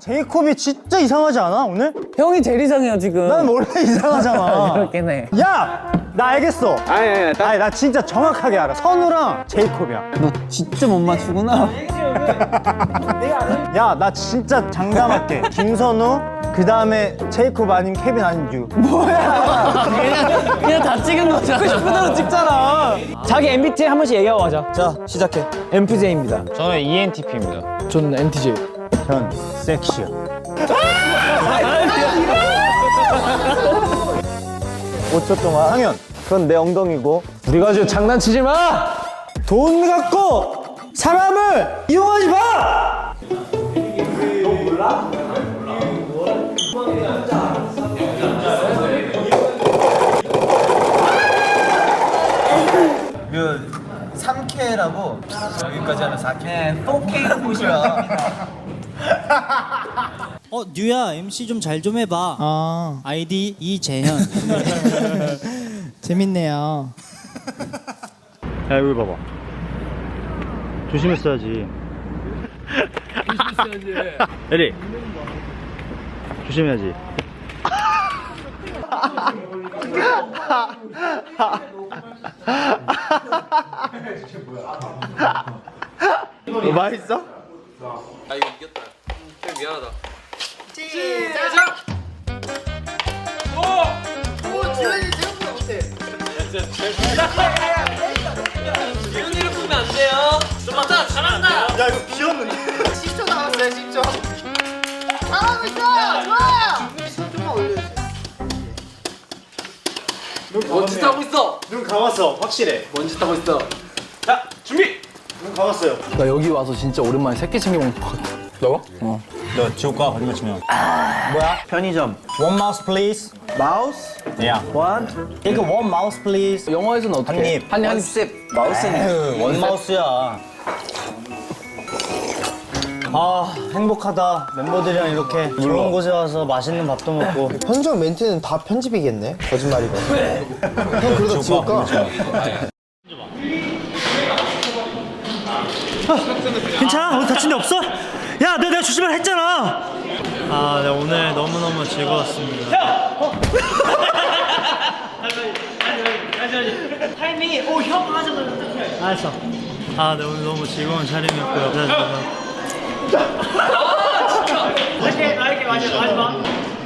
제이콥이 진짜 이상하지 않아 오늘? 형이 제일 이상해요 지금. 난 원래 이상하잖아. 그렇긴 해. 야! 나 알겠어. 아니 아니 딱 아니 나 진짜 정확하게 알아. 선우랑 제이콥이야. 너 진짜 못 맞추구나. 야 나 진짜 장담할게. 김선우 그 다음에 제이콥 아닌 케빈 아닌 유. 그냥 그냥 다 찍은 거잖아. 그 싶은 대로 찍잖아. 자기 MBTI 한 번씩 얘기하고 가자. 자 시작해. MPJ입니다. 저는 ENTP입니다. 저는 NTJ. 전 섹시야. 5초 동안 상현 그건 내 엉덩이고 우리 가 지금 장난치지 마. 돈 갖고 사람을 이용하지 마! 그 3K라고 여기까지 하면 4K, 4K 곳이야. 어 뉴야 MC 좀 잘 좀 해봐. 아 아이디 이재현. 재밌네요. 야 여기 봐봐. 조심했어야지. 에리. 조심해야지. 너 맛있어? 야 이거 비었는데. 10초 남았어요 10초 잘하고 있어 좋아요 손 좀만 올려주세요 먼지 타고 있어 눈 감았어 확실해. 먼지 타고 있어 눈 감았어요. 나 여기 와서 진짜 오랜만에 새끼 챙겨 먹는 것 같아. 너가? 어. 너 지옥 가 어디 맞추면. 뭐야? 편의점. One mouse please. 마우스? 야. One. 이거 one mouse please. 영어에서는 어떻게? 한 입. 한입 한 입 씹. 마우스는 원 마우스야. 아 행복하다. 멤버들이랑 이렇게 좋은 곳에 와서 맛있는 밥도 먹고. 편의점 멘트는 다 편집이겠네. 거짓말이고. 형 그러다 가. 괜찮아? 어디 다친 데 없어? 야 내가, 내가 조심하라 했잖아. 아 네, 오늘 너무너무 즐거웠습니다. 타이밍이 오형 하자마자 알았어. 아 네, 오늘 너무 즐거운 촬영이었고요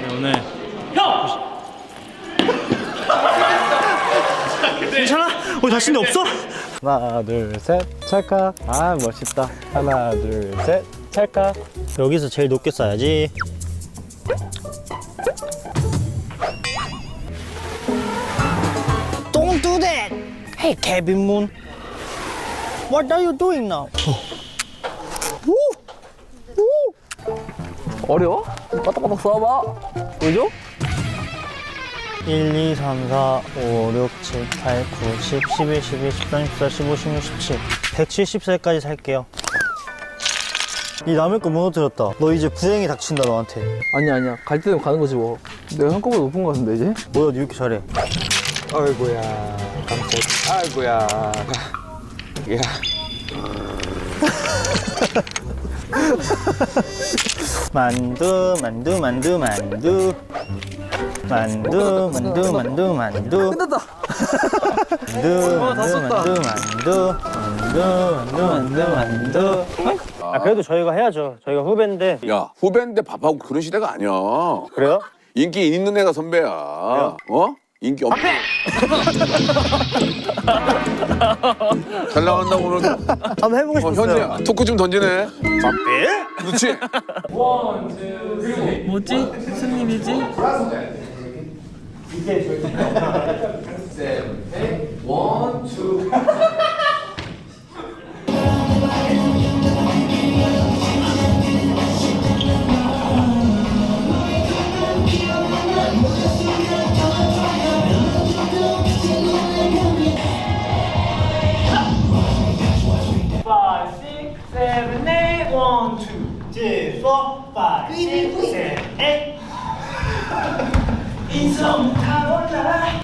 네, 오늘 괜찮아? 어디 다친 데 없어? 하나 둘셋 찰칵 아 멋있다 하나 둘셋 찰칵 여기서 제일 높게 쏴야지 Don't do that Hey Kevin Moon What are you doing now? 어려워? 빠딱빠딱 쏴봐. 보이죠? 1, 2, 3, 4, 5, 6, 7, 8, 9, 10, 11, 12, 13, 14, 15, 16, 17 170살까지 살게요 이 남의 거 무너뜨렸다 너 이제 불행이 닥친다 너한테 아니야 아니야. 갈 때는 가는 거지 뭐. 내가 한꺼번에 높은 거 같은데 이제? 뭐야 니 이렇게 잘해 아이고야 깜짝 아이고야 야 만두 만두 만두 만두 만두 만두 만두 만두 끝났다. 만두 만두 만두 만두 만두 만두 만두 아 그래도 저희가 해야죠 저희가 후배인데 야 후배인데 밥하고 그런 시대가 아니야. 그래요? 인기 있는 애가 선배야. 어? 인기 없. 잘 나간다 오늘. 한번 해보고 어, 싶었어요 현지야 토크 좀 던지네. 그렇지. 뭐지? 무슨 일이지?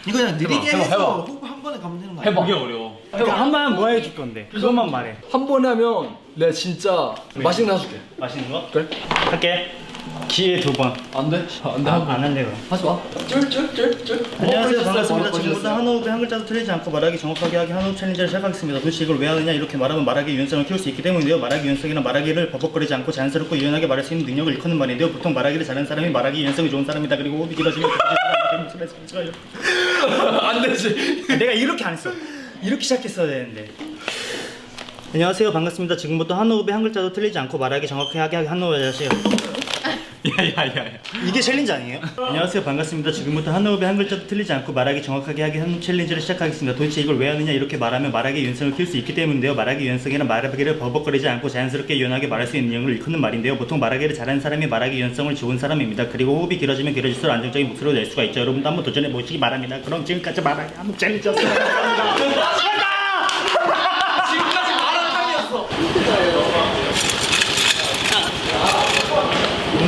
이거 그냥 느리게 해서 호흡 한 번에 가면 되는 거 아니야? 해봐. 어려워. 한번 뭐 해줄 건데 그것만 말해 한 번에 하면 내가 진짜 맛있는 거 사줄게. 맛있는 거? 그래 할게 기회 두 번. 안 돼. 안 돼. 아, 안 할래 그럼. 하지 마. 쫄쫄쫄쫄. 안녕하세요 반갑습니다 지금부터 한 호흡에 한 글자도 틀리지 않고 말하기 정확하게 하기 한 호흡 챌린저를 시작하겠습니다 도대체 이걸 왜 하느냐 이렇게 말하면 말하기 유연성을 키울 수 있기 때문인데요 말하기 유연성이나 말하기를 버벅거리지 않고 자연스럽고 유연하게 말할 수 있는 능력을 일컫는 말인데요 보통 말하기를 잘하는 사람이 말하기 유연성이 좋은 사람이다 그리고 호흡이 길어지면 안 되지. 내가 이렇게 안 했어 이렇게 시작했어야 되는데 안녕하세요 반갑습니다 지금부터 한 호흡에 한 글자도 틀리지 않고 말하기 정확하게 하기 한 호흡에 하세요 야야야야. 이게 챌린지 아니에요? 안녕하세요. 반갑습니다. 지금부터 한 호흡에 한 글자도 틀리지 않고 말하기 정확하게 하기 한 챌린지를 시작하겠습니다. 도대체 이걸 왜 하느냐? 이렇게 말하면 말하기 유연성을 키울 수 있기 때문인데요. 말하기 유연성이란 말하기를 버벅거리지 않고 자연스럽게 유연하게 말할 수 있는 능력을 일컫는 말인데요. 보통 말하기를 잘하는 사람이 말하기 유연성을 좋은 사람입니다. 그리고 호흡이 길어지면 길어질수록 안정적인 목소리를 낼 수가 있죠. 여러분도 한번 도전해 보시기 바랍니다. 그럼 지금까지 말하기 한번 챌린지였습니다. 감사합니다. 지금까지 말하는 사람이었어.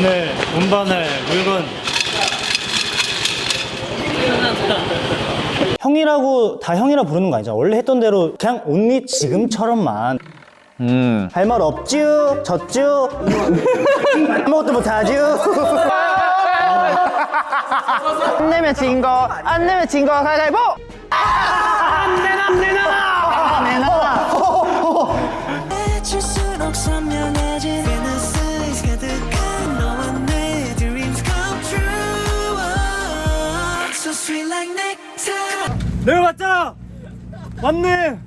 오늘 운반할 물건. 형이라고 다 형이라 부르는 거 아니잖아. 원래 했던 대로 그냥 언니 지금처럼만. 할말 없쥬 졌쥬 아무것도 못하쥬 안 내면 진 거, 안 내면 진 거 가위바위보! 해칠수록 내가 맞잖아 맞네!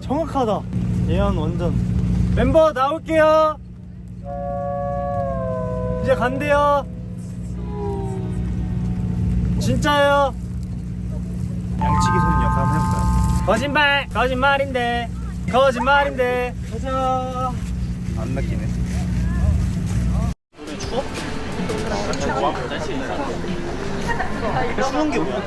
정확하다. 예언 완전. 멤버 나올게요. 이제 간대요. 진짜요? 양치기 손 역할 한번 해볼까요? 거짓말 거짓말인데. 거짓말인데. 가자. 안 낚이네. 노래 추워? 추 운게 뭐야?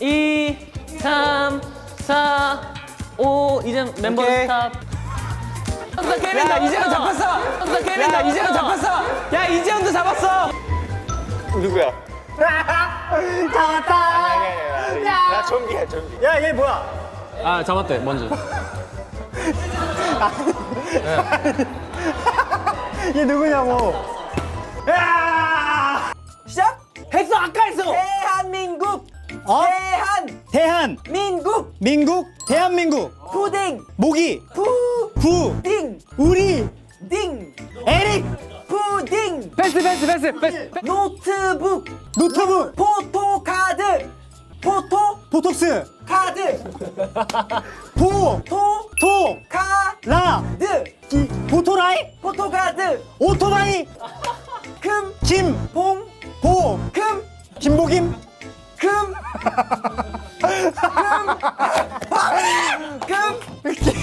이, 삼, 사, 오. 이제 멤버 스탑. 야, 이재현 잡혔어. 야, 이재현 잡혔어. 야, 이재현도 잡았어. 야, 얘 뭐야? 아, 잡았대. 먼저. 얘 누구냐고. 시작. 했어. 아까 했어. 대한민국. 어? 대한 대한, 민국 민국, 대한민국, 푸딩. 모기, 부, 딩. 우리, 딩. 에릭, 푸딩. 패스 패스 패스 패스 노트북. 노트북, 포토카드. 포토? 보톡스, 카드. 보, 토 토, 카드. 라, 기, 보토라이, 포토카드. 오토바이, 금? 김, 봉? 보, 금? 김보김, 금, 금,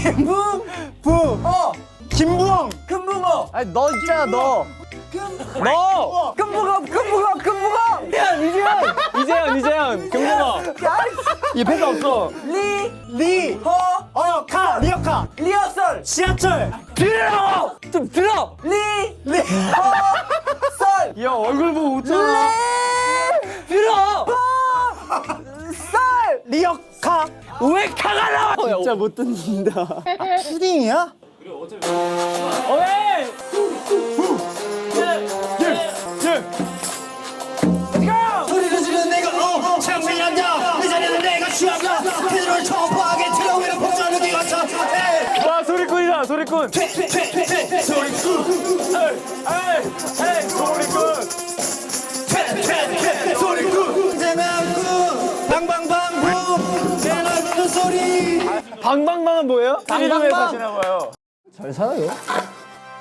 김붕, 부, 어, 김부엉, 금붕어. 아니 너 있잖아 너. 금, 너. 금붕어, 금붕어, 금붕어. 이재현, 이재현, 이재현, 이재현, 금붕어. 이 패스 없어. 리, 리, 허, 어, 카, 리어카, 리허설. 지하철, 들어, 좀 들어. 리, 리, 허, 설. 야 얼굴 보고 웃잖아. 리, 들어. 허, 설. 리어카, 왜 카가 나와? 진짜 못 듣는다. 푸딩이야? 어이. 소리를 지르는 내가 어 앉아 그 자리는 내가 취한다 그들을 초파하게 트러위를 폭주하는 네가 참 와 소리꾼이다 소리꾼. 소리꾼 소리 방방방은 뭐예요? 방방방 사시나 봐요. 잘 살아요.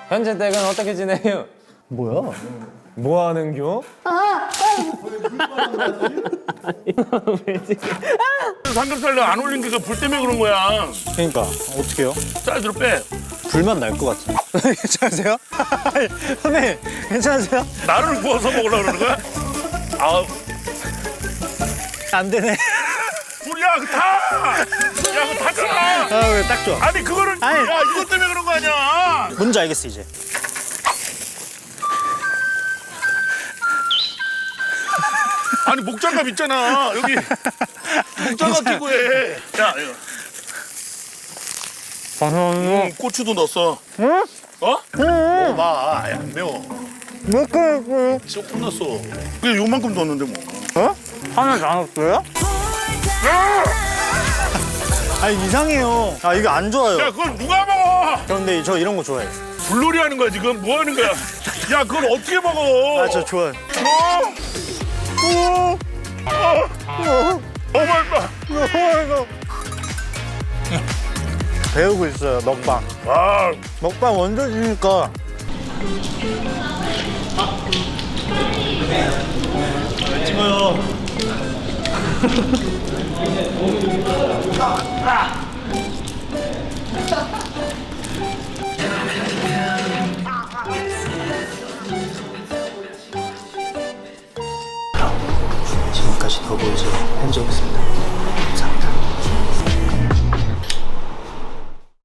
현재 댁은 어떻게 지내요? 뭐야? 뭐 하는겨? 삼겹살 내가 안 올린 게 그 불 때문에 그런 거야. 그러니까 어떻게요? 사이즈로 빼. 불만 날 것 같아 괜찮으세요? 선배님 괜찮으세요? 나를 구워서 먹으려고 그러는 거야? 아, 안 되네 야, 그 타! 야, 그거 타잖아! 아, 왜딱 좋아. 아니, 그거를, 아니. 야, 이것 때문에 그런 거 아니야! 뭔지 알겠어, 이제. 아니, 목장갑 있잖아. 여기. 목장갑 끼고 해. 야, 이거. 음, 고추도 넣었어. 응? 어? 먹어봐. 야, 안 매워. 몇 개, 조금 넣었어. 그냥 요만큼 넣었는데 뭐. 어? 하나 다 넣었어요? 아니, 이상해요. 아, 이거 안 좋아요. 야, 그걸 누가 먹어? 그런데 저 이런 거 좋아해요. 불놀이 하는 거야, 지금? 뭐 하는 거야? 야, 그걸 어떻게 먹어? 아, 저 좋아해요. 어? 어? 어? 어, 맛있다. 배우고 있어요, 먹방. 아, 먹방 원조지니까. 찍어요. 지금까지 더보이즈 현지였습니다.